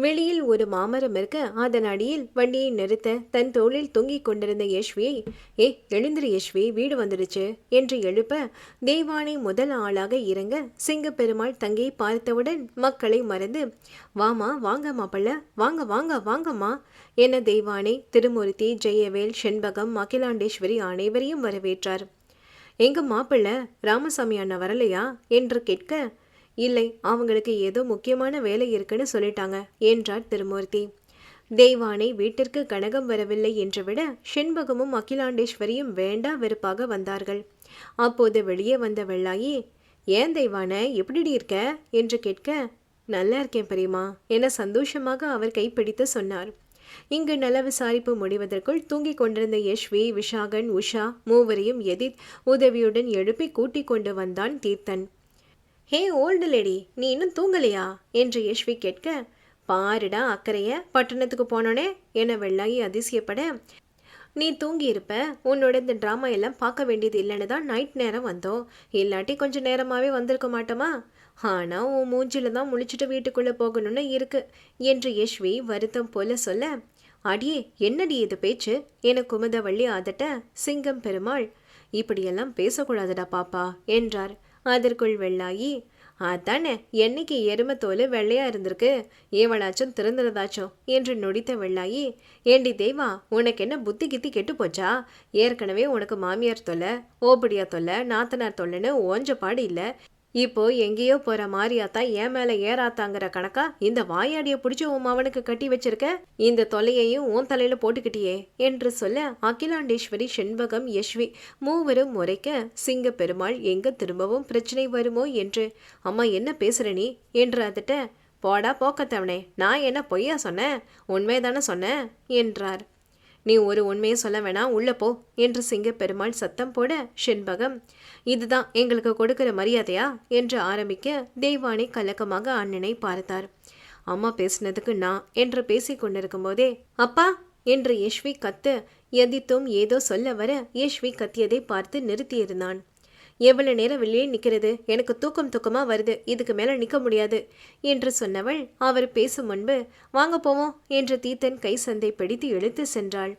வெளியில் ஒரு மாமரம் இருக்க அதன் அடியில் வண்டியை நிறுத்த தன் தோளில் தொங்கிக் கொண்டிருந்த யஷ்வியை ஏ எழுந்திரு யஷ்வி வீடு வந்துடுச்சு என்று எழுப்ப தேவானை முதல் ஆளாக இறங்க சிங்கப்பெருமாள் தங்கியை பார்த்தவுடன் மக்களை மறந்து வாமா வாங்க மாப்பிள்ள வாங்க வாங்க வாங்கம்மா என தெய்வானை திருமூர்த்தி ஜெயவேல் செண்பகம் அகிலாண்டேஸ்வரி அனைவரையும் வரவேற்றார். எங்க மாப்பிள்ள ராமசாமி அண்ணா வரலையா? என்று கேட்க இல்லை அவங்களுக்கு ஏதோ முக்கியமான வேலை இருக்குன்னு சொல்லிட்டாங்க என்றார் திருமூர்த்தி. தெய்வானை வீட்டிற்கு கனகம் வரவில்லை என்று விட செண்பகமும் அகிலாண்டேஸ்வரியும் வேண்டா வெறுப்பாக வந்தார்கள். அப்போது வெளியே வந்த வெள்ளாயி ஏன் தெய்வானை எப்படி இருக்க? என்று கேட்க நல்லா இருக்கேன் பெரியமா என சந்தோஷமாக அவர் கைப்பிடித்து சொன்னார். இங்கு நல விசாரிப்பு முடிவதற்குள் தூங்கிக் கொண்டிருந்த யஷ்வி விஷாகன் உஷா மூவரையும் எதித் உதவியுடன் எழுப்பி கூட்டிக் கொண்டு வந்தான் தீர்த்தன் ஹே ஓல்டு லேடி நீ இன்னும் தூங்கலையா? என்று யஷ்வி கேட்க பாருடா அக்கறைய பட்டணத்துக்கு போனோனே என வெள்ளாயி அதிசயப்பட. நீ தூங்கி இருப்ப உன்னோட இந்த ட்ராமா எல்லாம் பார்க்க வேண்டியது இல்லைன்னு தான் நைட் நேரம் வந்தோம். இல்லாட்டி கொஞ்சம் நேரமாகவே வந்திருக்க மாட்டோமா? ஆனால் உன் மூஞ்சில தான் முழிச்சிட்டு வீட்டுக்குள்ளே போகணும்னு இருக்கு என்று யஷ்வி வருத்தம் போல சொல்ல அடியே என்னடி இது பேச்சு? என குமுதவள்ளி ஆதட்ட சிங்கம் பெருமாள் இப்படியெல்லாம் பேசக்கூடாதுடா பாப்பா என்றார். அதற்குள் வெள்ளாயி அதானே என்னைக்கு எருமத்தோல் வெள்ளையா இருந்திருக்கு? ஏவளாச்சும் திறந்துறதாச்சும் என்று நொடித்த வெள்ளாயி ஏண்டி தேவா உனக்கு என்ன புத்தி கித்தி கெட்டு போச்சா? ஏற்கனவே உனக்கு மாமியார் தொல்லை ஓபடியா தொல்லை நாத்தனார் தொல்லைன்னு ஓஞ்ச பாடு இல்லை. இப்போ எங்கேயோ போற மாரியாத்தா என் மேல ஏறாத்தாங்கிற கணக்கா இந்த வாயாடிய பிடிச்சி உன் மவனுக்கு கட்டி வச்சிருக்க? இந்த தொலையையும் உன் தலையில போட்டுக்கிட்டியே என்று சொல்ல அகிலாண்டேஸ்வரி செண்பகம் யஷ்வி மூவரும் முறைக்க சிங்க பெருமாள் எங்க திரும்பவும் பிரச்சனை வருமோ என்று? அம்மா என்ன பேசுற நீ? என்று அதட்ட போடா போக்கத்தவனே நான் என்ன பொய்யா சொன்னேன்? உண்மைதானே சொன்னேன்? என்றார். நீ ஒரு உண்மையை சொல்ல வேணாம் உள்ளே போ என்று சிங்கப்பெருமாள் சத்தம் போட செண்பகம் இதுதான் எங்களுக்கு கொடுக்கிற மரியாதையா? என்று ஆரம்பிக்க தெய்வானை கலக்கமாக அண்ணனை பார்த்தார். அம்மா பேசினதுக்கு நான் என்று பேசி கொண்டிருக்கும் போதே அப்பா என்று யஷ்வி கத்து எதித்தும் ஏதோ சொல்ல வர யஷ்வி கத்தியதை பார்த்து நிறுத்தியிருந்தான். எவ்வளவு நேரம் வெளியே நிற்கிறது எனக்கு தூக்கம் தூக்கமா வருது. இதுக்கு மேல நிற்க முடியாது. என்று சொன்னவள் அவர் பேசும் முன்பு வாங்க போவோம் என்று தீத்தன் கை சந்தை பிடித்து இழுத்து சென்றாள்.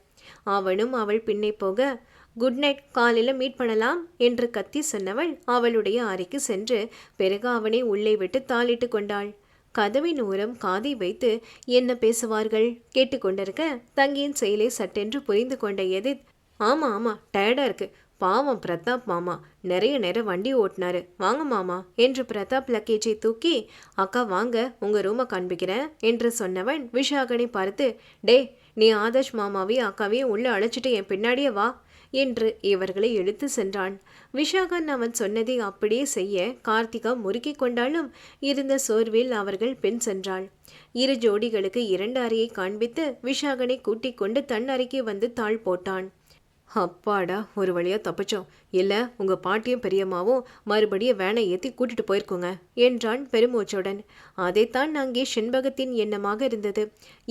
அவனும் அவள் பின்னே போக குட் நைட் காலையில் மீட் பண்ணலாம் என்று கத்தி சொன்னவள் அவளுடைய அறைக்கு சென்று பிறகு அவனை உள்ளே விட்டு தாளிட்டு கொண்டாள். கதவின் ஓரம் காதை வைத்து என்ன பேசுவார்கள்? கேட்டுக்கொண்டிருக்க தங்கியின் செயலை சட்டென்று புரிந்து கொண்ட எதித் ஆமா ஆமா டயர்டாக இருக்கு. பாவம் பிரதாப் மாமா. நிறைய நேரம் வண்டி ஓட்டினாரு. வாங்க மாமா என்று பிரதாப் லக்கேஜை தூக்கி அக்கா வாங்க உங்க ரூமை காண்பிக்கிறேன் என்று சொன்னவன் விஷாகனை பார்த்து டே நீ ஆதர்ஷ் மாமாவையும் அக்காவையும் உள்ளே அழைச்சிட்டு என் பின்னாடியே வா என்று இவர்களை இழுத்து சென்றான். விஷாகன் அவன் சொன்னதை அப்படியே செய்ய கார்த்திகா முறுக்கிக் கொண்டாலும் இருந்த சோர்வில் அவர்கள் பெண் சென்றாள். இரு ஜோடிகளுக்கு இரண்டு அறையை காண்பித்து விஷாகனை கூட்டிக் கொண்டு தன் அறைக்கு வந்து தாழ் போட்டான். அப்பாடா ஒரு வழியாக தப்பிச்சோம். இல்லை உங்கள் பாட்டியும் பெரியம்மாவும் மறுபடியும் வேனை ஏற்றி கூட்டிட்டு போயிருக்கோங்க என்றான் பெருமூச்சுடன். அதைத்தான் அங்கே செண்பகத்தின் எண்ணமாக இருந்தது.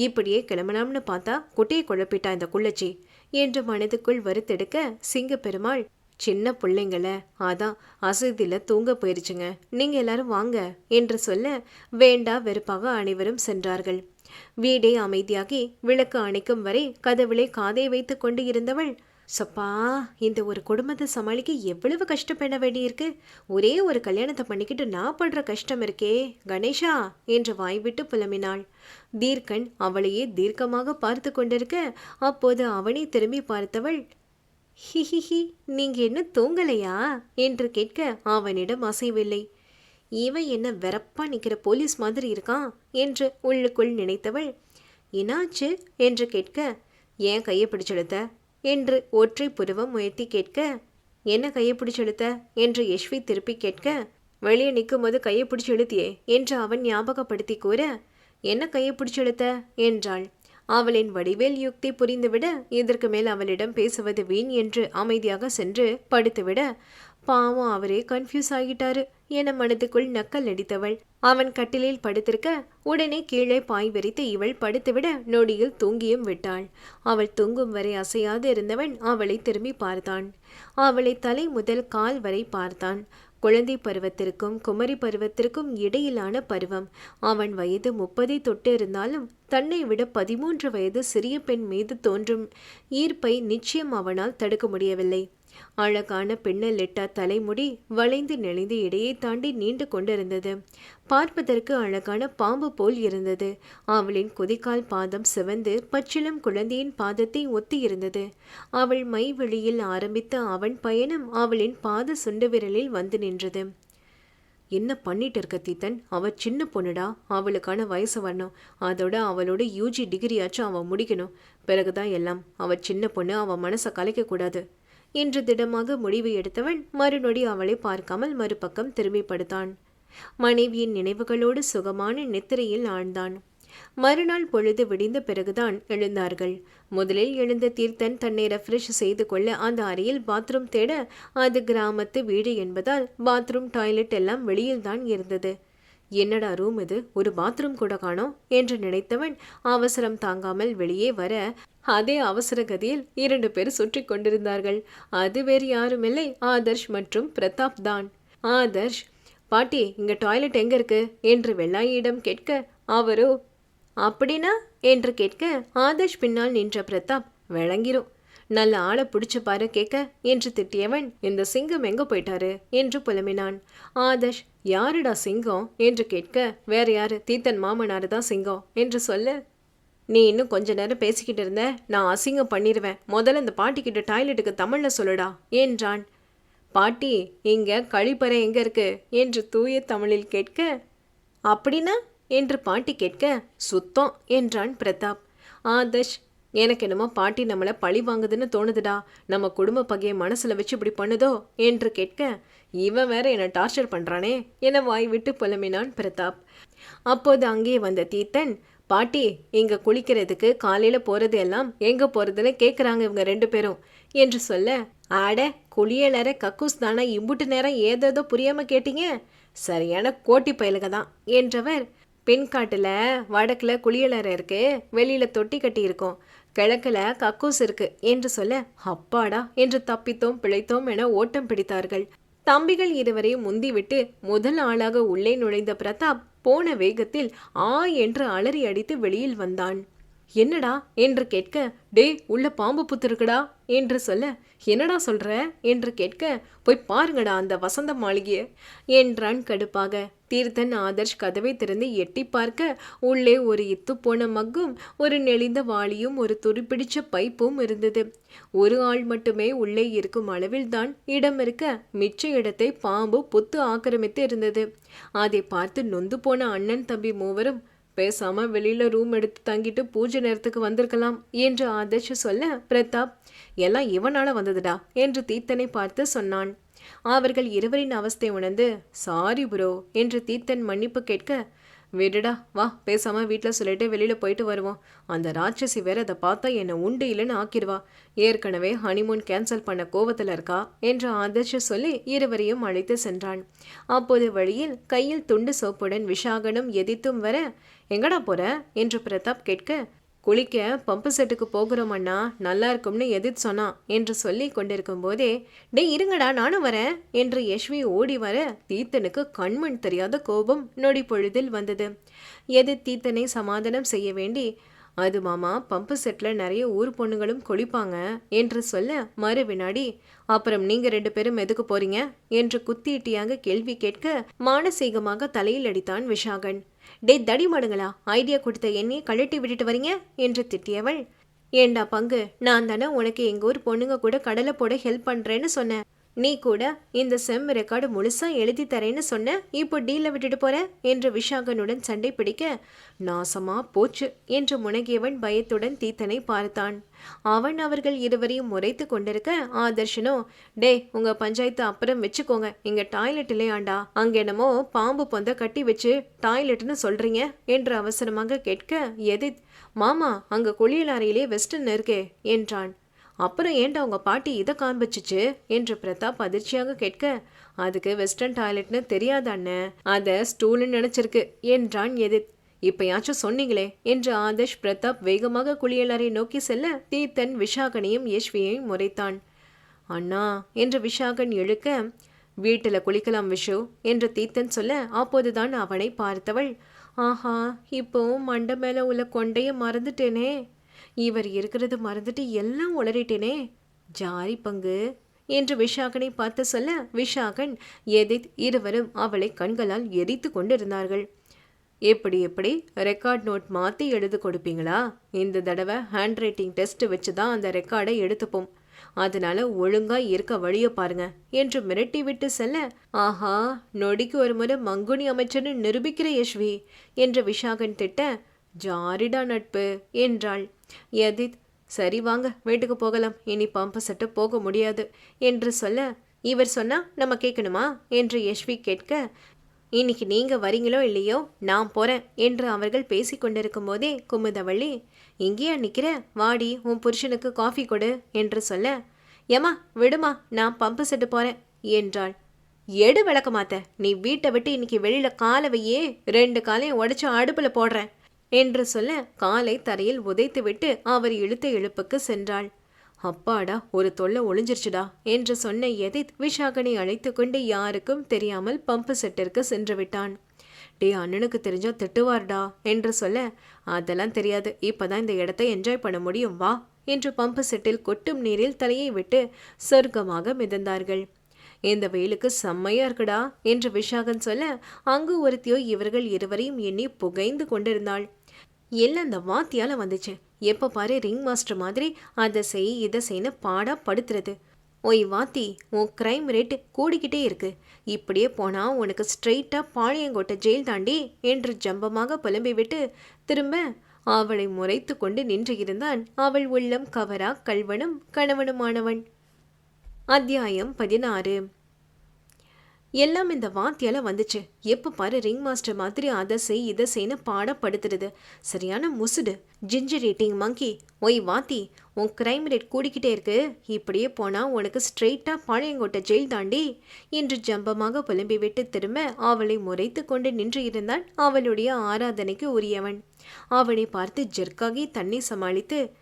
இப்படியே கிளம்பலாம்னு பார்த்தா குட்டையை குழப்பிட்டா இந்த குள்ளச்சி என்று மனதுக்குள் வருத்தெடுக்க சிங்க பெருமாள் சின்ன பிள்ளைங்கள அதான் அசதியில் தூங்க போயிருச்சுங்க. நீங்கள் எல்லாரும் வாங்க என்று சொல்ல வேண்டா வெறுப்பாக அனைவரும் சென்றார்கள். வீடே அமைதியாகி விளக்கு அணைக்கும் வரை கதவிலே காதை வைத்து கொண்டு இருந்தவள் சப்பா இந்த ஒரு குடும்பத்தை சமாளிக்க எவ்வளவு கஷ்டப்பட வேண்டியிருக்கு? ஒரே ஒரு கல்யாணத்தை பண்ணிக்கிட்டு நான் படுற கஷ்டம் இருக்கே கணேஷா என்று வாய்விட்டு புலம்பினாள். தீர்க்கன் அவளையே தீர்க்கமாக பார்த்து கொண்டிருக்க அப்போது அவனை திரும்பி பார்த்தவள் ஹிஹிஹி நீங்க என்ன தூங்கலையா? என்று கேட்க அவனிடம் அசைவில்லை. இவன் என்ன வெறப்பா நிற்கிற போலீஸ் மாதிரி இருக்கான்? என்று உள்ளுக்குள் நினைத்தவள் என்னாச்சு? என்று கேட்க ஏன் கையை பிடிச்செடுத்த? என்று ஒற்றை புருவம் உயர்த்தி கேட்க என்ன கையை பிடிச்சு இழுத்த? என்று யஷ்வி திருப்பி கேட்க வெளியே நிற்கும் போது கையை பிடிச்சு இழுத்தியே? என்று அவன் ஞாபகப்படுத்தி கூற என்ன கையை பிடிச்சு இழுத்த? என்றாள். அவளின் வடிவேல் யுக்தி புரிந்துவிட இதற்கு மேல் அவளிடம் பேசுவது வீண் என்று அமைதியாக சென்று படுத்துவிட பாவம் அவரே கன்ஃபியூஸ் ஆகிட்டாரு. என மனதுக்குள் நக்கல் அடித்தவள். அவன் கட்டிலில் படுத்திருக்க உடனே கீழே பாய் விரித்து இவள் படுத்துவிட நொடியில் தூங்கியும் விட்டாள். அவள் தூங்கும் வரை அசையாது இருந்தவன் அவளை திரும்பி பார்த்தான். அவளை தலை முதல் கால் வரை பார்த்தான். குழந்தை பருவத்திற்கும் குமரி பருவத்திற்கும் இடையிலான பருவம். அவன் வயது முப்பதை தொட்டு இருந்தாலும் தன்னை விட பதிமூன்று வயது சிறிய பெண் மீது தோன்றும் ஈர்ப்பை நிச்சயம் அவனால் தடுக்க முடியவில்லை. அழகான பின்னலிட்ட தலைமுடி வளைந்து நெளிந்து இடையே தாண்டி நீண்டு கொண்டிருந்தது. பார்ப்பதற்கு அழகான பாம்பு போல் இருந்தது. அவளின் குதிக்கால் பாதம் சிவந்து பச்சிளம் குழந்தையின் பாதத்தை ஒத்தி இருந்தது அவள் மை வெளியில் ஆரம்பித்த அவன் பயணம் அவளின் பாத சுண்டு விரலில் வந்து நின்றது. என்ன பண்ணிட்டு இருக்க தீத்தன்? அவ சின்ன பொண்ணுடா. அவளுக்கான வயசு வரணும். அதோட அவளோட யூஜி டிகிரியாச்சும் அவன் முடிக்கணும். பிறகுதான் எல்லாம். அவள் சின்ன பொண்ணு. அவன் மனசை கலைக்க கூடாது என்று திடமாக முடிவு எடுத்தவன் மறுநொடி அவளை பார்க்காமல் மறுபக்கம் திரும்பி படுத்தான் மனைவியின் நினைவுகளோடு சுகமான நித்திரையில் ஆழ்ந்தான். மறுநாள் பொழுது விடிந்த பிறகுதான் எழுந்தார்கள். முதலில் எழுந்த தீர்த்தன் தன்னை ரெஃப்ரெஷ் செய்து கொள்ள அந்த அறையில் பாத்ரூம் தேட அது கிராமத்து வீடு என்பதால் பாத்ரூம் டாய்லெட் எல்லாம் வெளியில்தான் இருந்தது. என்னடா ரூம் இது? ஒரு பாத்ரூம் கூட காணோம் என்று நினைத்தவன் அவசரம் தாங்காமல் வெளியே வர அதே அவசர கதியில் இரண்டு பேர் சுற்றி கொண்டிருந்தார்கள். அது வேறு யாருமில்லை ஆதர்ஷ் மற்றும் பிரதாப் தான். ஆதர்ஷ் பாட்டி இங்க டாய்லெட் எங்க இருக்கு? என்று வெள்ளாயிடம் கேட்க அவரோ? அப்படின்னா? என்று கேட்க ஆதர்ஷ் பின்னால் நின்ற பிரதாப் விளங்கிரும். நல்ல ஆளை பிடிச்ச பாரு கேட்க என்று திட்டியவன் இந்த சிங்கம் எங்க போயிட்டாரு? என்று புலம்பினான். ஆதர்ஷ் யாருடா சிங்கம்? என்று கேட்க வேற யாரு? தீத்தன் மாமனாரு தான் சிங்கம் என்று சொல்ல. நீ இன்னும் கொஞ்ச நேரம் பேசிக்கிட்டு இருந்த நான் அசிங்கம் பண்ணிடுவேன் முதல்ல இந்த பாட்டிக்கிட்ட டாய்லெட்டுக்கு தமிழ்ல சொல்லுடா என்றான். பாட்டி இங்க கழிப்பறை எங்க இருக்கு? என்று தூய தமிழில் கேட்க அப்படின்னா? என்று பாட்டி கேட்க சுத்தம் என்றான் பிரதாப். ஆதர்ஷ் எனக்கு என்னமோ பாட்டி நம்மளை பழி வாங்குதுன்னு தோணுதுடா. நம்ம குடும்ப பகையை மனசில் வச்சு இப்படி பண்ணுதோ என்று கேட்க இவன் வேற என்னை டார்ச்சர் பண்ணுறானே என வாய் விட்டு புலம்பினான் பிரதாப். அப்போது அங்கே வந்த தீத்தன் பாட்டி இங்கே குளிக்கிறதுக்கு காலையில் போகிறது எல்லாம் எங்கே போகிறதுன்னு கேட்குறாங்க இவங்க ரெண்டு பேரும் என்று சொல்ல ஆட குளியலற கக்கூஸ் தானே? இம்புட்டு நேரம் ஏதேதோ புரியாம கேட்டீங்க? சரியான கோட்டி பயலுக தான் என்றவர் பின்காட்டுல வடக்கில் குளியலறை இருக்குது வெளியில் தொட்டி கட்டி இருக்கும். கிழக்கில் கக்கூஸ் இருக்கு என்று சொல்ல அப்பாடா என்று தப்பித்தோம் பிழைத்தோம் என ஓட்டம் பிடித்தார்கள். தம்பிகள் இருவரையும் முந்திவிட்டு முதல் ஆளாக உள்ளே நுழைந்த பிரதாப் போன வேகத்தில் ஆ என்று அலறி அடித்து வெளியில் வந்தான். என்னடா? என்று கேட்க டே உள்ள பாம்பு புத்திருக்குடா என்று சொல்ல என்னடா சொல்ற? என்று கேட்க போய் பாருங்கடா அந்த வசந்த மாளிகையை என்றான் கடுப்பாக. தீர்த்தன் ஆதர்ஷ் கதவை திறந்து எட்டி பார்க்க உள்ளே ஒரு இத்து போன மக்கும் ஒரு நெளிந்த வாளியும் ஒரு துருப்பிடிச்ச பைப்பும் இருந்தது. ஒரு ஆள் மட்டுமே உள்ளே இருக்கும் அளவில் தான் இடம் இருக்க மிச்ச இடத்தை பாம்பு புத்து ஆக்கிரமித்து இருந்தது. அதை பார்த்து நொந்து போன அண்ணன் தம்பி மூவரும் பேசாம வெளியில ரூம் எடுத்து தங்கிட்டு பூஜை நேரத்துக்கு வந்திருக்கலாம் என்று ஆதர்ஷ் சொல்ல பிரதாப் எல்லாம் இவனால வந்ததுடா என்று தீர்த்தனை பார்த்து சொன்னான். அவர்கள் இருவரின் அவஸ்தை உணர்ந்து சாரி ப்ரோ என்று தீர்த்தன் மன்னிப்பு கேட்க விடுடா வா பேசாம வீட்டில் சொல்லிட்டு வெளியில போயிட்டு வருவோம். அந்த ராட்சசி வேற அதை பார்த்தா என்னை உண்டு இல்லைன்னு ஆக்கிடுவா ஏற்கனவே ஹனிமூன் கேன்சல் பண்ண கோவத்தில் இருக்கா? என்று ஆதர்ஷ சொல்லி இருவரையும் அழைத்து சென்றான். அப்போது வழியில் கையில் துண்டு சோப்புடன் விஷாகனும் எதிர்த்தும் வர எங்கடா போற? என்று பிரதாப் கேட்க குளிக்க பம்பு செட்டுக்கு போகிறோம் அண்ணா. நல்லா இருக்கும்னு எதிர்த்து சொன்னான் என்று சொல்லி கொண்டிருக்கும் போதே டே இருங்கடா நானும் வரேன் என்று யஷ்வி ஓடி வர தீத்தனுக்கு கண்மண் தெரியாத கோபம் நொடி பொழுதில் வந்தது. எது தீத்தனை சமாதானம் செய்ய வேண்டி அது மாமா பம்பு செட்டில் நிறைய ஊர் பொண்ணுங்களும் குளிப்பாங்க என்று சொல்ல மறு வினாடி அப்புறம் நீங்கள் ரெண்டு பேரும் எதுக்கு போறீங்க? என்று குத்தியிட்டியாக கேள்வி கேட்க மானசீகமாக தலையில் அடித்தான் விஷாகன். டே தடிமாடுங்களா ஐடியா கொடுத்த என்னையே கழட்டி விட்டுட்டு வரீங்க? என்று திட்டியவள். ஏண்டா பங்கு? நான் தானே உனக்கு எங்க ஊர் பொண்ணுங்க கூட கடலை போட ஹெல்ப் பண்றேன்னு சொன்னேன். நீ கூட இந்த செம் ரெக்கார்டு முழுசா எழுதி தரேன்னு சொன்ன இப்போ டீலை விட்டுட்டு போற? என்று விஷாகனுடன் சண்டை பிடிக்க நாசமா போச்சு என்று முனகியவன் பயத்துடன் தீத்தனை பார்த்தான். அவன் அவர்கள் இருவரையும் முறைத்து கொண்டிருக்க ஆதர்ஷனோ டே உங்க பஞ்சாயத்து அப்புறம் வச்சுக்கோங்க. இங்க டாய்லெட் இல்லையாண்டா? அங்க என்னமோ பாம்பு பொந்த கட்டி வச்சு டாய்லெட்னு சொல்றீங்க என்று அவசரமாக கேட்க எதித் மாமா அங்க குளியல் அறையிலே வெஸ்டர்ன் இருக்கே என்றான். அப்புறம் ஏன்டா உங்க பாட்டி இதை காண்பிச்சிச்சு? என்று பிரதாப் அதிர்ச்சியாக கேட்க அதுக்கு வெஸ்டர்ன் டாய்லெட்னு தெரியாதாண்ணே அதை ஸ்டூல்னு நினச்சிருக்கு என்றான் எதிர். இப்பயாச்சும் சொன்னீங்களே என்று ஆதர்ஷ் பிரதாப் வேகமாக குளியலறை நோக்கி செல்ல தீர்த்தன் விஷாகனையும் யஷ்வியையும் முறைத்தான். அண்ணா என்று விஷாகன் இழுக்க வீட்டில் குளிக்கலாம் விஷு என்று தீர்த்தன் சொல்ல அப்போதுதான் அவனை பார்த்தவள். ஆஹா இப்போ மண்டை மேலே உள்ள கொண்டைய மறந்துட்டேனே. இவர் இருக்கிறது மறந்துட்டு எல்லாம் உளறிட்டேனே. ஜாரி பங்கு. என்று விஷாகனை பார்த்து சொல்ல விஷாகன் எதித் இருவரும் அவளை கண்களால் எரித்து கொண்டிருந்தார்கள். எப்படி எப்படி? ரெக்கார்ட் நோட் மாற்றி எழுத கொடுப்பீங்களா? இந்த தடவை ஹேண்ட் ரைட்டிங் டெஸ்ட் வச்சு தான் அந்த ரெக்கார்டை எடுத்துப்போம். அதனால ஒழுங்கா இருக்க வழியை பாருங்க என்று மிரட்டி விட்டு செல்ல ஆஹா நொடிக்கு ஒரு முறை மங்குனி அமைச்சர்னு நிரூபிக்கிற யஷ்வி என்று விஷாகன் திட்ட ஜாரிடா நட்பு என்றாள். யதித் சரி வாங்க வீட்டுக்கு போகலாம். இனி பம்பு செட்டு போக முடியாது என்று சொல்ல இவர் சொன்னா நம்ம கேட்கணுமா? என்று யஷ்வி கேட்க இன்னைக்கு நீங்க வரீங்களோ இல்லையோ நான் போறேன் என்று அவர்கள் பேசி கொண்டிருக்கும் போதே குமுதவள்ளி இங்கேயா நிக்கிற? வாடி உன் புருஷனுக்கு காஃபி கொடு என்று சொல்ல ஏமா விடுமா நான் பம்பு செட்டு போறேன் என்றாள். எடு விளக்கமாத்த நீ வீட்டை விட்டு இன்னைக்கு வெளியில காலை வையே ரெண்டு காலையும் உடச்சு அடுப்புல போடுறேன் என்று சொல்ல காலை தரையில் உதைத்துவிட்டு அவர் இழுத்த இழுப்புக்கு சென்றாள். அப்பாடா ஒரு தொல்லை ஒளிஞ்சிருச்சுடா என்று சொன்ன எதித் விஷாகனை அழைத்து கொண்டு யாருக்கும் தெரியாமல் பம்பு செட்டிற்கு சென்று விட்டான். டே அண்ணனுக்கு தெரிஞ்சா திட்டுவார்டா என்று சொல்ல அதெல்லாம் தெரியாது இப்போதான் இந்த இடத்தை என்ஜாய் பண்ண முடியும் வா என்று பம்பு செட்டில் கொட்டும் நீரில் தலையை விட்டு சொர்க்கமாக மிதந்தார்கள். இந்த வெயிலுக்கு செம்மையா இருக்குடா என்று விஷாகன் சொல்ல அங்கு ஒருத்தியோ இவர்கள் இருவரையும் எண்ணி புகைந்து கொண்டிருந்தாள். எல்லாம் அந்த வாத்தியால் வந்துச்சு. எப்போ பாரு ரிங் மாஸ்டர் மாதிரி அதை செய் இதை செய்யு பாடா படுத்துறது. ஓய் வாத்தி உன் க்ரைம் ரேட் கூடிக்கிட்டே இருக்கு. இப்படியே போனால் உனக்கு ஸ்ட்ரெயிட்டாக பாளையங்கோட்டை ஜெயில் தாண்டி என்று ஜம்பமாக புலம்பி விட்டு திரும்ப அவளை முறைத்து கொண்டு நின்று இருந்தான். அவள் உள்ளம் கவரா கல்வனும் கணவனுமானவன். அத்தியாயம் பதினாறு. எல்லாம் இந்த வாத்தியால வந்துச்சு. எப்போ பாரு ரிங் மாஸ்டர் மாதிரி அதை செய் இதை செய்யு பாடப்படுத்துறது. சரியான முசுடு. ஜிஞ்சர் ஈட்டிங் மங்கி ஒய் வாத்தி உன் கிரைம் ரேட் கூடிக்கிட்டே இருக்கு. இப்படியே போனால் உனக்கு ஸ்ட்ரெயிட்டாக பாளையங்கோட்டை ஜெயில் தாண்டி என்று ஜம்பமாக புலம்பி விட்டு திரும்ப அவளை முறைத்து கொண்டு நின்று இருந்தான் அவளுடைய ஆராதனைக்கு உரியவன். அவனை பார்த்து ஜெர்க்காகி தன்னை சமாளித்து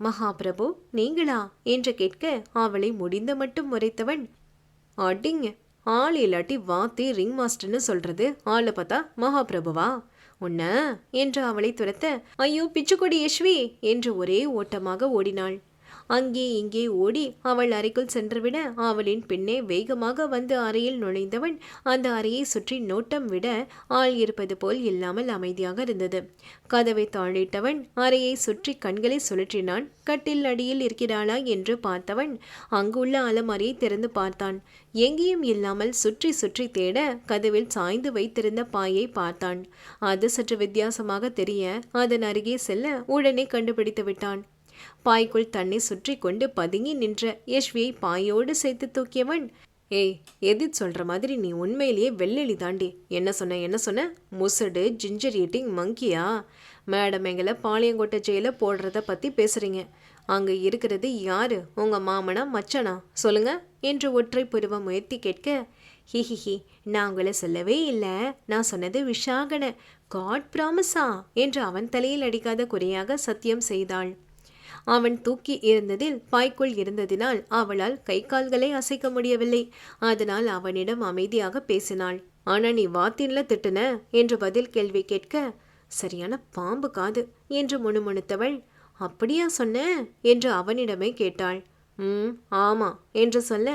மகாபிரபு நீங்களா? என்று கேட்க அவளை முடிந்த மட்டும் முறைத்தவன் அடிங்க ஆள் இல்லாட்டி வாத்தி ரிங் மாஸ்டர்னு சொல்றது. ஆளை பார்த்தா மகாபிரபுவா? உன்ன? என்று அவளை துரத்த ஐயோ பிச்சுக்கொடி யஷ்வி! என்று ஒரே ஓட்டமாக ஓடினாள். அங்கே இங்கே ஓடி அவள் அறைக்குள் சென்றுவிட அவளின் பின்னே வேகமாக வந்து அறையில் நுழைந்தவன் அந்த அறையை சுற்றி நோட்டம் விட ஆள் இருப்பது போல் இல்லாமல் அமைதியாக இருந்தது. கதவை தாழிட்டவன் அறையை சுற்றி கண்களை சுழற்றினான். கட்டில் அடியில் இருக்கிறாளா என்று பார்த்தவன் அங்குள்ள அலமாரியை திறந்து பார்த்தான். எங்கேயும் இல்லாமல் சுற்றி சுற்றி தேட கதவில் சாய்ந்து வைத்திருந்த பாயை பார்த்தான். அது சற்று வித்தியாசமாக தெரிய அதன் அருகே செல்ல உடனே கண்டுபிடித்து விட்டான். பாய்க்குள் தன்னை சுற்றி கொண்டு பதுங்கி நின்ற யஷ்வியை பாயோடு சேர்த்து தூக்கியவன் ஏய் எதித் சொல்ற மாதிரி நீ உண்மையிலேயே வெள்ளெளி தாண்டி. என்ன சொன்ன என்ன சொன்ன? முசடு ஜிஞ்சர் ஈட்டிங் மங்கியா மேடம் எங்களை பாளையங்கோட்டை ஜெயில போடுறத பத்தி பேசுறீங்க. அங்க இருக்கிறது யாரு? உங்க மாமனா மச்சனா? சொல்லுங்க என்று ஒற்றை புருவம் உயர்த்தி கேட்க ஹிஹிஹி நான் உங்களை சொல்லவே இல்லை. நான் சொன்னது விஷாகன காட் ப்ராமிஸா? என்று அவன் தலையில் அடிக்காத குறையாக சத்தியம் செய்தாள். அவன் தூக்கி இருந்ததில் பாய்க்குள் இருந்ததினால் அவளால் கை கால்களை அசைக்க முடியவில்லை. அதனால் அவனிடம் அமைதியாக பேசினாள். ஆனா நீ வாத்தின்ல திட்டுன? என்று பதில் கேள்வி கேட்க சரியான பாம்பு காது என்று முணுமுணுத்தவள் அப்படியா சொன்ன? என்று அவனிடமே கேட்டாள். ம் ஆமா என்று சொல்ல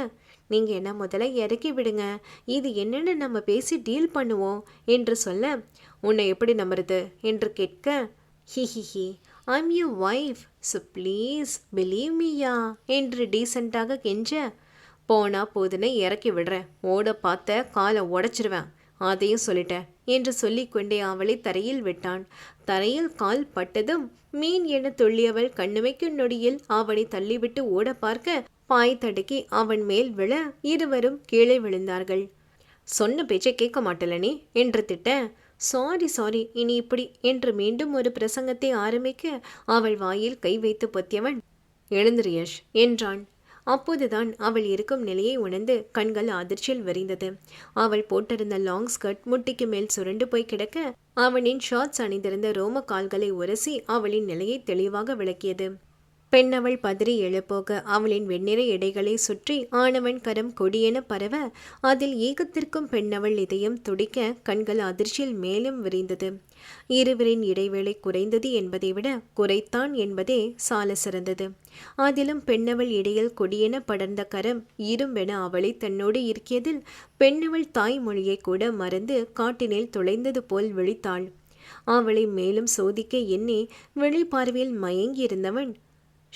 நீங்க என்ன முதல்ல இறக்கி விடுங்க. இது என்னென்னு நம்ம பேசி டீல் பண்ணுவோம் என்று சொல்ல உன்னை எப்படி நம்புறது? என்று கேட்க ஹிஹிஹி I'm you wife so please believe மீயா என்று டீசெண்டாக கெஞ்ச. போனா போதுன்னு இறக்கி விடுறேன் ஓட பார்த்த காலை உடச்சிருவேன். அதையும் சொல்லிட்டேன் என்று சொல்லிக்கொண்டே அவளை தரையில் விட்டான். தரையில் கால் பட்டதும் மீன் என துள்ளியவள் கண்ணுமைக்கும் நொடியில் அவனை தள்ளிவிட்டு ஓட பார்க்க பாய் தடுக்கி அவன் மேல் விழ இருவரும் கீழே விழுந்தார்கள். சொன்ன பேச்சை கேட்க மாட்டலனே என்று திட்ட. சாரி சாரி இனி இப்படி என்று மீண்டும் ஒரு பிரசங்கத்தை ஆரம்பிக்க அவள் வாயில் கை வைத்து பொத்தியவன் எழுந்திரு யஷ் என்றான். அப்போதுதான் அவள் இருக்கும் நிலையை உணர்ந்து கண்கள் அதிர்ச்சியில் விரிந்தது. அவள் போட்டிருந்த லாங் ஸ்கர்ட் முட்டிக்கு மேல் சுருண்டு போய் கிடக்க அவனின் ஷார்ட்ஸ் அணிந்திருந்த ரோம கால்களை உரசி அவளின் நிலையை தெளிவாக விளக்கியது. பெண்ணவள் பதறி எழுப்போக அவளின் வெண்ணிற எடைகளை சுற்றி ஆணவன் கரம் கொடியென பரவ அதில் ஏகத்திற்கும் பெண்ணவள் இதயம் துடிக்க கண்கள் அதிர்ச்சியில் மேலும் விரிந்தது. இருவரின் இடைவேளை குறைந்தது என்பதை விட குறைத்தான் என்பதே சால சிறந்தது. அதிலும் பெண்ணவள் இடையில் கொடியென படர்ந்த கரம் இரும்பென அவளை தன்னோடு இருக்கியதில் பெண்ணவள் தாய்மொழியை கூட மறந்து காட்டினில் துளைந்தது போல் விழித்தாள். அவளை மேலும் சோதிக்க எண்ணி வெளிப்பார்வையில் மயங்கியிருந்தவன்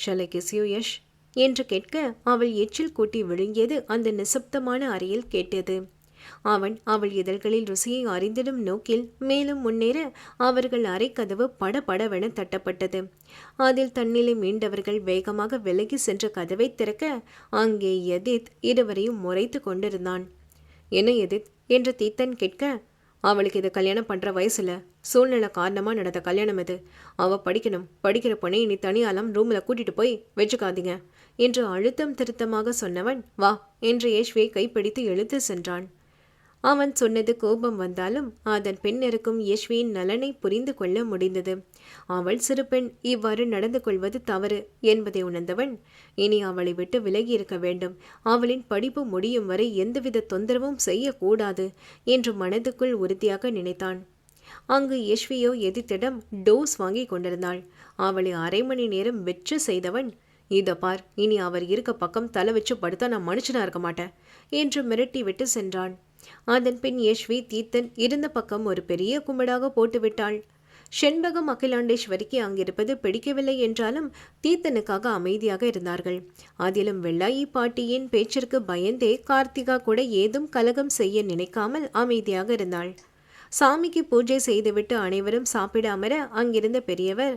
ஷலை கிஸ்யூ யஷ் என்று கேட்க அவள் எச்சில் கூட்டி விழுங்கியது அந்த நிசப்தமான அறையில் கேட்டது. அவன் அவள் இதழ்களில் ருசியை அறிந்திடும் நோக்கில் மேலும் முன்னேற அவர்கள் அறைக்கதவு படபடவென தட்டப்பட்டது. அதில் தன்னிலை மீண்டவர்கள் வேகமாக விலகி சென்ற கதவை திறக்க அங்கே எதித் இருவரையும் முறைத்து கொண்டிருந்தான். என்ன எதித்? என்று தீத்தன் கேட்க அவளுக்கு இதை கல்யாணம் பண்ணுற வயசில் சூழ்நிலை காரணமாக நடந்த கல்யாணம் இது அவள் படிக்கணும். படிக்கிற பொண்ணை இனி தனியாலாம் ரூமில் கூட்டிட்டு போய் வச்சுக்காதீங்க. என்று அழுத்தம் திருத்தமாக சொன்னவன் வா என்று யேஷ்வியை கைப்பிடித்து எழுத்து சென்றான். அவன் சொன்னது கோபம் வந்தாலும் அதன் பெண் யஷ்வியின் நலனை புரிந்து கொள்ள முடிந்தது. அவள் சிறு பெண் இவ்வாறு நடந்து கொள்வது தவறு என்பதை உணர்ந்தவன் இனி அவளை விட்டு விலகி இருக்க வேண்டும். அவளின் படிப்பு முடியும் வரை எந்தவித தொந்தரவும் செய்யக்கூடாது என்று மனதுக்குள் உறுதியாக நினைத்தான். அங்கு யஷ்வியோ எதிர்த்திடம் டோஸ் வாங்கி கொண்டிருந்தாள். அவளை அரை மணி நேரம் வெற்று செய்தவன் இதை பார் இனி அவர் இருக்க பக்கம் தலை வச்சு படுத்தா நான் மனுஷனா இருக்க மாட்டேன் என்று மிரட்டி விட்டு சென்றான். அதன் பின் யஷ்வி தீத்தன் இருந்த பக்கம் ஒரு பெரிய கும்பிடாக போட்டுவிட்டாள். செண்பகம் அகிலாண்டேஸ்வரிக்கு அங்கிருப்பது பிடிக்கவில்லை என்றாலும் தீர்த்தனுக்காக அமைதியாக இருந்தார்கள். அதிலும் வெள்ளாயி பாட்டியின் பேச்சிற்கு பயந்தே கார்த்திகா கூட ஏதும் கலகம் செய்ய நினைக்காமல் அமைதியாக இருந்தாள். சாமிக்கு பூஜை செய்துவிட்டு அனைவரும் சாப்பிட அமர அங்கிருந்த பெரியவர்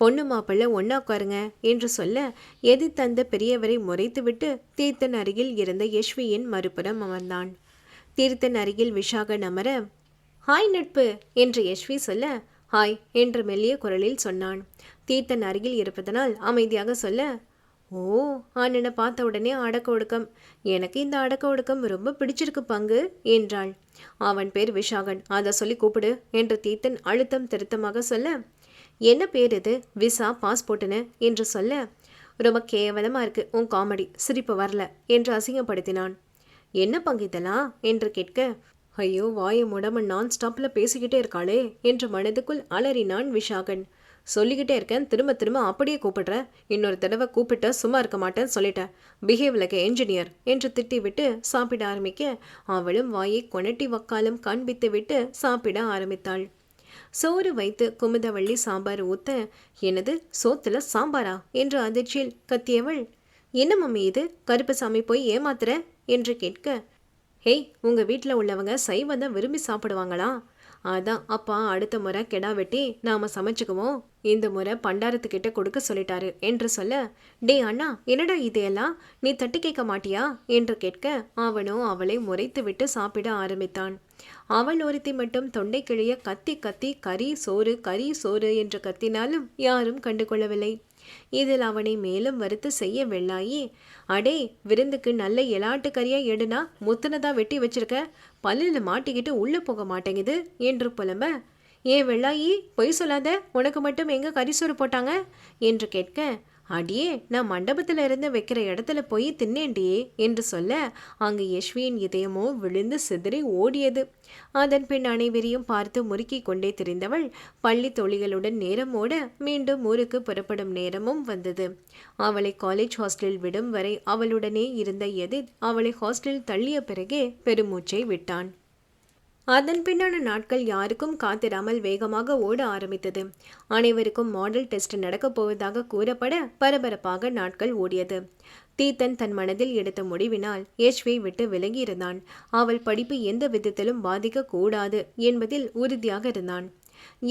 பொண்ணு மாப்பிள்ளை ஒன்னா உட்காருங்க என்று சொல்ல எது தந்த பெரியவரை முறைத்துவிட்டு தீர்த்தன் அருகில் இருந்த யஷ்வியின் மறுபுறம் அமர்ந்தான். தீர்த்தன் அருகில் விஷாகன் அமர ஹாய் நட்பு என்று யஷ்வி சொல்ல ஹாய் என்று மெல்லிய குரலில் சொன்னான். தீர்த்தன் அருகில் இருப்பதனால் அமைதியாக சொல்ல ஓ அண்ணனை பார்த்த உடனே அடக்க ஒடுக்கம். எனக்கு இந்த அடக்க ஒடுக்கம் ரொம்ப பிடிச்சிருக்கு பங்கு என்றாள். அவன் பேர் விஷாகன். அதை சொல்லி கூப்பிடு என்று தீர்த்தன் அழுத்தம் திருத்தமாக சொல்ல என்ன பேர் இது? விசா பாஸ்போர்ட்டுன்னு என்று சொல்ல ரொம்ப கேவலமாக இருக்கு. உன் காமெடி. சிரிப்பு வரல என்று அசிங்கப்படுத்தினான். என்ன பங்கு என்று கேட்க ஐயோ வாயை முடம நான் ஸ்டாப்பில் பேசிக்கிட்டே இருக்காளே என்று மனதுக்குள் அலறினான் விஷாகன். சொல்லிக்கிட்டே இருக்கேன். திரும்ப திரும்ப அப்படியே கூப்பிடுறேன் இன்னொரு தடவை கூப்பிட்ட சும்மா இருக்க மாட்டேன்னு சொல்லிட்டேன் பிஹேவ் லைக் என்ஜினியர் என்று திட்டிவிட்டு சாப்பிட ஆரம்பிக்க அவளும் வாயை கொனட்டி வக்காலம் காண்பித்து விட்டு சாப்பிட ஆரம்பித்தாள். சோறு வைத்து குமுதவள்ளி சாம்பார் ஊத்த எனது சோத்துல சாம்பாரா? என்று அதிர்ச்சியில் கத்தியவள் என்ன மம்மி இது? கருப்பசாமி போய் ஏமாத்துற? என்று கேட்க ஹேய் உங்கள் வீட்டில் உள்ளவங்க சைவம் தான் விரும்பி சாப்பிடுவாங்களா? அதான் அப்பா அடுத்த முறை கெடா வெட்டி நாம் சமைச்சுக்குவோம். இந்த முறை பண்டாரத்துக்கிட்ட கொடுக்க சொல்லிட்டாரு என்று சொல்ல டே அண்ணா என்னடா இதையெல்லாம்? நீ தட்டி கேட்க மாட்டியா? என்று கேட்க அவனோ அவளை முறைத்து விட்டு சாப்பிட ஆரம்பித்தான். அவள் ஒருத்தி மட்டும் தொண்டை கிழிய கத்தி கத்தி கறி சோறு கறி சோறு என்று கத்தினாலும் யாரும் கண்டுகொள்ளவில்லை. இதில் அவனை மேலும் வருத்து செய்ய வெள்ளாயி அடே விருந்துக்கு நல்ல எலாட்டு கறியா எடுனா முத்தனதா வெட்டி வச்சிருக்க? பல்லில் மாட்டிக்கிட்டு உள்ளே போக மாட்டேங்குது என்று புலம்ப. ஏன் வெள்ளாயி பொய் சொல்லாத உனக்கு மட்டும் எங்க கரிசோறு போட்டாங்க? என்று கேட்க அடியே நான் மண்டபத்தில் இருந்து வைக்கிற இடத்துல போய் தின்னேண்டியே என்று சொல்ல அங்கு யஷ்வியின் இதயமோ விழுந்து சிதறி ஓடியது. அதன் பின் அனைவரையும் பார்த்து முறுக்கி கொண்டே திரிந்தவள் பள்ளி தொழிகளுடன் நேரம் ஓட மீண்டும் ஊருக்கு புறப்படும் நேரமும் வந்தது. அவளை காலேஜ் ஹாஸ்டலில் விடும் வரை அவளுடனே இருந்த எதிர் அவளை ஹாஸ்டலில் தள்ளிய பிறகே பெருமூச்சை விட்டான். அதன் பின்னான நாட்கள் யாருக்கும் காத்திராமல் வேகமாக ஓட ஆரம்பித்தது. அனைவருக்கும் மாடல் டெஸ்ட் நடக்கப் போவதாக கூறப்பட பரபரப்பாக நாட்கள் ஓடியது. தீத்தன் தன் மனதில் எடுத்த முடிவினால் யஷ்வை விட்டு விலகியிருந்தான் அவள் படிப்பு எந்த விதத்திலும் பாதிக்கக்கூடாது என்பதில் உறுதியாக இருந்தான்.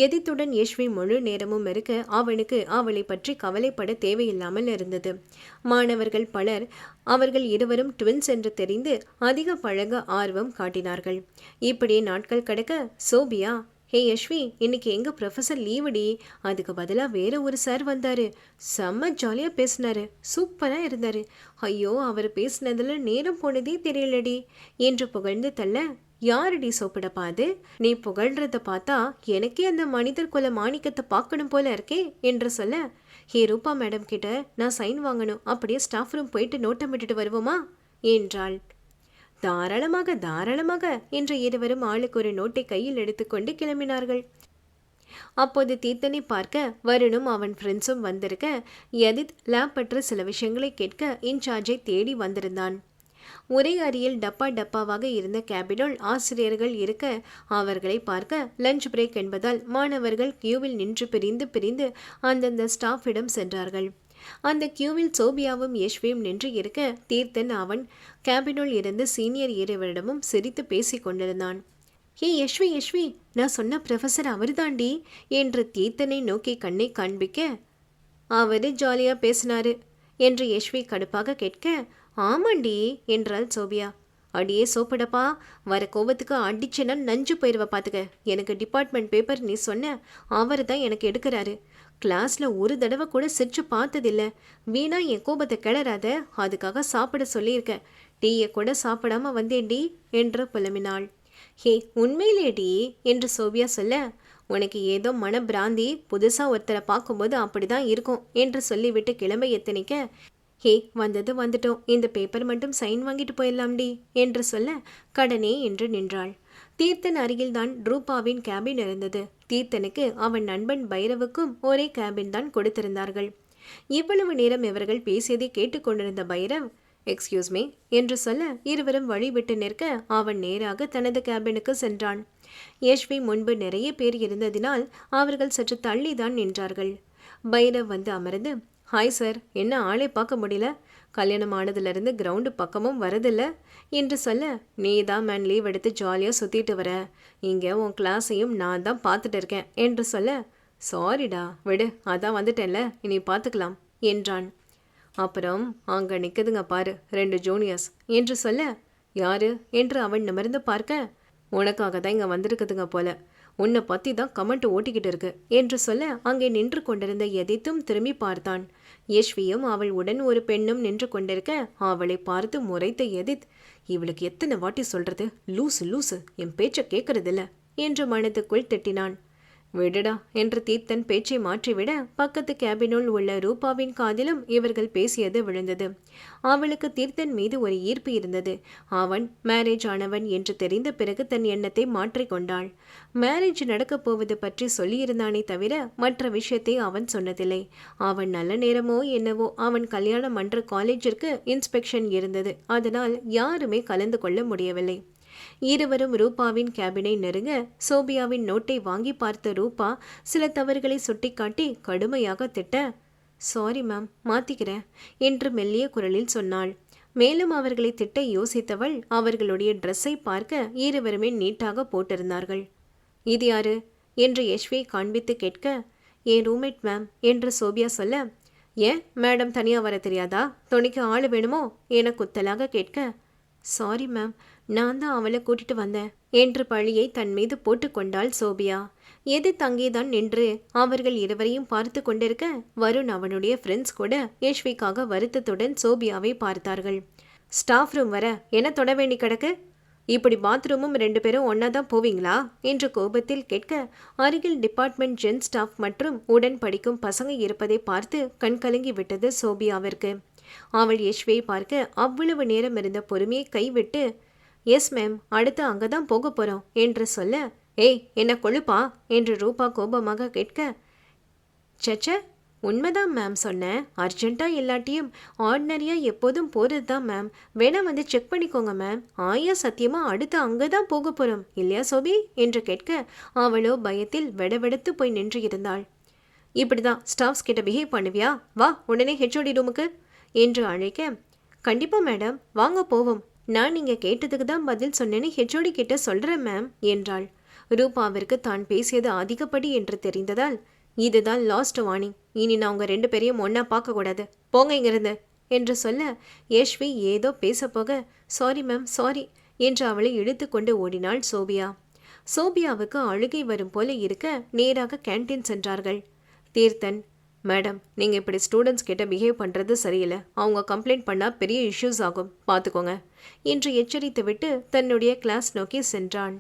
எதித்துடன் யஷ்வி முழு நேரமும் இருக்க அவனுக்கு அவளை பற்றி கவலைப்பட தேவையில்லாமல் இருந்தது. மாணவர்கள் பலர் அவர்கள் இருவரும் ட்வின்ஸ் என்று தெரிந்து அதிக பழக ஆர்வம் காட்டினார்கள். இப்படி நாட்கள் கடக்க சோபியா ஹே யஷ்வி இன்னைக்கு எங்க ப்ரொஃபஸர் லீவுடி அதுக்கு பதிலாக வேற ஒரு சார் வந்தாரு. செம்ம ஜாலியாக பேசினார். சூப்பராக இருந்தாரு. ஐயோ அவர் பேசினதில் நேரம் போனதே தெரியலடி என்று புகழ்ந்து தள்ள யாரடி சோப்பிடப்பா அது நீ புகழ்றத பார்த்தா எனக்கே அந்த மனிதர் குல மாணிக்கத்தை பார்க்கணும் போல இருக்கே என்று சொல்ல ஹே ரூபா மேடம் கிட்ட நான் சைன் வாங்கணும். அப்படியே ஸ்டாஃப் ரூம் போயிட்டு நோட்டம் விட்டுட்டு வருவோமா? என்றாள். தாராளமாக தாராளமாக என்று இருவரும் ஆளுக்கு ஒரு நோட்டை கையில் எடுத்துக்கொண்டு கிளம்பினார்கள். அப்போது தீர்த்தனை பார்க்க வருணும் அவன் ஃப்ரெண்ட்ஸும் வந்திருக்க எதித் லேப் பற்ற சில விஷயங்களை கேட்க இன்சார்ஜை தேடி வந்திருந்தான். ஒரே அறையில் டப்பா டப்பாவாக இருந்த கேபினுள் ஆசிரியர்கள் இருக்க அவர்களை பார்க்க லஞ்ச் பிரேக் என்பதால் மாணவர்கள் கியூவில் நின்று பிரிந்து பிரிந்து அந்தந்த ஸ்டாஃபிடம் சென்றார்கள். அந்த கியூவில் சோபியாவும் யஷ்வியும் நின்று இருக்க தீர்த்தன் அவன் கேபினுள் இருந்து சீனியர் இருவரிடமும் சிரித்து பேசிக் கொண்டிருந்தான். ஏ யஷ்வி யஷ்வி நான் சொன்ன ப்ரொஃபஸர் அவர்தாண்டி? என்று தீர்த்தனை நோக்கி கண்ணை காண்பிக்க அவரு ஜாலியா பேசினாரு என்று யஷ்வி கடுப்பாக கேட்க ஆமாண்டி என்றாள் சோபியா. அடியே சோப்படப்பா வர கோபத்துக்கு அடிச்சேன்னா நஞ்சு போயிடுவ பார்த்துக்க எனக்கு டிபார்ட்மெண்ட் பேப்பர் நீ சொன்ன அவர் தான் எனக்கு எடுக்கிறாரு. கிளாஸில் ஒரு தடவை கூட சிரிச்சு பார்த்ததில்ல. வீணா என் கோபத்தை கிளறாத அதுக்காக சாப்பிட சொல்லியிருக்கேன் டீயை கூட சாப்பிடாம வந்தேன்டி என்று புலம்பினாள். ஹே உண்மையிலேடி என்று சோபியா சொல்ல உனக்கு ஏதோ மன பிராந்தி புதுசாக ஒருத்தரை பார்க்கும்போது அப்படிதான் இருக்கும் என்று சொல்லிவிட்டு கிளம்ப எத்தனைக்க ஹே வந்தது வந்துட்டோம். இந்த பேப்பர் மட்டும் சைன் வாங்கிட்டு போயிடலாம்டி என்று சொல்ல கடனே என்று நின்றாள். தீர்த்தன் அருகில்தான் ரூபாவின் கேபின் இருந்தது. தீர்த்தனுக்கு அவன் நண்பன் பைரவுக்கும் ஒரே கேபின் தான் கொடுத்திருந்தார்கள். இவ்வளவு நேரம் இவர்கள் பேசியதை கேட்டுக்கொண்டிருந்த பைரவ் எக்ஸ்கியூஸ் மீ என்று சொல்ல இருவரும் வழிவிட்டு நிற்க அவன் நேராக தனது கேபினுக்கு சென்றான். யஷ்வி முன்பு நிறைய பேர் இருந்ததினால் அவர்கள் சற்று தள்ளிதான் நின்றார்கள். பைரவ் வந்து அமர்ந்து ஹாய் சார் என்ன ஆளே பார்க்க முடியல? கல்யாணம் ஆனதுலேருந்து கிரவுண்டு பக்கமும் வரதில்ல. என்று சொல்ல நீ தான் மேன் லீவ் எடுத்து ஜாலியாக சுற்றிட்டு வர. இங்கே உன் கிளாஸையும் நான் தான் பார்த்துட்டு இருக்கேன். என்று சொல்ல சாரிடா விடு அதான் வந்துட்டேன்ல. இனி பார்த்துக்கலாம். என்றான். அப்புறம் அங்கே நிற்குதுங்க பாரு ரெண்டு ஜூனியர்ஸ் என்று சொல்ல யாரு? என்று அவன் நிமிர்ந்து பார்க்க உனக்காக தான் இங்கே வந்திருக்குதுங்க போல. உன்னை பற்றி தான் கமெண்ட் ஓட்டிக்கிட்டு இருக்கு. என்று சொல்ல அங்கே நின்று கொண்டிருந்த எதைத்தும் திரும்பி பார்த்தான். யஷ்வியும் அவள் உடன் ஒரு பெண்ணும் நின்று கொண்டிருக்க அவளை பார்த்து முறைத்த எதித் இவளுக்கு எத்தனை வாட்டி சொல்றது? லூசு லூசு என் பேச்சை கேட்கறதில்ல என்று மனதுக்குள் திட்டினான். விடுடா என்று தீர்த்தன் பேச்சை மாற்றிவிட பக்கத்து கேபினுள் உள்ள ரூபாவின் காதிலும் இவர்கள் பேசியது விழுந்தது. அவளுக்கு தீர்த்தன் மீது ஒரு ஈர்ப்பு இருந்தது. அவன் மேரேஜ் ஆனவன் என்று தெரிந்த பிறகு தன் எண்ணத்தை மாற்றிக்கொண்டாள் மேரேஜ் நடக்கப் போவது பற்றி சொல்லியிருந்தானே தவிர மற்ற விஷயத்தை அவன் சொன்னதில்லை. அவன் நல்ல நேரமோ என்னவோ அவன் கல்யாணம் மன்ற காலேஜிற்கு இன்ஸ்பெக்ஷன் இருந்தது. அதனால் யாருமே கலந்து கொள்ள முடியவில்லை. இருவரும் ரூபாவின் கேபினை நெருங்க சோபியாவின் நோட்டை வாங்கி பார்த்த ரூபா சில தவறுகளை சுட்டிக்காட்டி கடுமையாக திட்ட சாரி மேம் மாத்திக்கிறேன் என்று மெல்லிய குரலில் சொன்னாள். மேலும் அவர்களை திட்ட யோசித்தவள் அவர்களுடைய ட்ரெஸ்ஸை பார்க்க இருவருமே நீட்டாக போட்டிருந்தார்கள். இது யாரு? என்று யஷ்வியை காண்பித்து கேட்க என் ரூம்மேட் மேம் என்று சோபியா சொல்ல ஏன்? மேடம் தனியாக வர தெரியாதா? துணிக்கு ஆள் வேணுமோ? என குத்தலாக கேட்க சாரி மேம் நான் தான் அவளை கூட்டிட்டு வந்தேன். என்று பழியை தன் மீது போட்டுக்கொண்டாள் சோபியா. எது தங்கேதான் நின்று அவர்கள் இருவரையும் பார்த்து கொண்டிருக்க வருண் அவனுடைய ஃப்ரெண்ட்ஸ் கூட யஷ்விக்காக வருத்தத்துடன் சோபியாவை பார்த்தார்கள். ஸ்டாஃப் ரூம் வர என்ன தொட வேண்டி கிடக்கு? இப்படி பாத்ரூமும் ரெண்டு பேரும் ஒன்னா தான் போவீங்களா? என்று கோபத்தில் கேட்க அருகில் டிபார்ட்மெண்ட் ஜென் ஸ்டாஃப் மற்றும் உடன் படிக்கும் பசங்க இருப்பதை பார்த்து கண்கலங்கி விட்டது சோபியாவிற்கு. அவள் யஷ்வியை பார்க்க அவ்வளவு நேரம் இருந்த பொறுமையை கைவிட்டு எஸ் மேம் அடுத்து அங்கே தான் போக போகிறோம் என்று சொல்ல ஏய் என்ன கொழுப்பா? என்று ரூபா கோபமாக கேட்க சச்ச உண்மைதான் மேம் சொன்னேன் அர்ஜென்ட்டாக இல்லாட்டியும் ஆர்டினரியாக எப்போதும் போகிறது தான் மேம் வேணா வந்து செக் பண்ணிக்கோங்க மேம் ஆயா சத்தியமாக அடுத்து அங்கே தான் போக போகிறோம் இல்லையா சோபி? என்று கேட்க அவளோ பயத்தில் வெடவெடுத்து போய் நின்று இருந்தாள். இப்படி தான் ஸ்டாஃப்ஸ் கிட்ட பிஹேவ் பண்ணுவியா? வா உடனே ஹெச்ஓடி ரூமுக்கு என்று அழைக்க கண்டிப்பா மேடம். வாங்க போவோம். நான் நீங்க கேட்டதுக்கு தான் பதில் சொன்னேன்னு ஹெச்ஓடி கிட்ட சொல்றேன் மேம் என்றாள். ரூபாவிற்கு தான் பேசியது அதிகப்படி என்று தெரிந்ததால் இதுதான் லாஸ்ட் வார்னிங் இனி நான் உங்கள் ரெண்டு பேரையும் ஒன்னா பார்க்கக்கூடாது போங்க இங்கிருந்து என்று சொல்ல யஷ்வி ஏதோ பேசப்போக சாரி மேம் சாரி என்று அவளை இழுத்துக்கொண்டு ஓடினாள் சோபியா. சோபியாவுக்கு அழுகை வரும் போல இருக்க நேராக கேண்டீன் சென்றார்கள். தீர்த்தன் மேடம் நீங்கள் இப்படி ஸ்டூடெண்ட்ஸ் கிட்ட பிஹேவ் பண்ணுறது சரியில்லை. அவங்க கம்ப்ளைண்ட் பண்ணால் பெரிய இஷ்யூஸ் ஆகும். பார்த்துக்கோங்க என்று எச்சரித்துவிட்டு தன்னுடைய கிளாஸ் நோக்கி சென்றான்.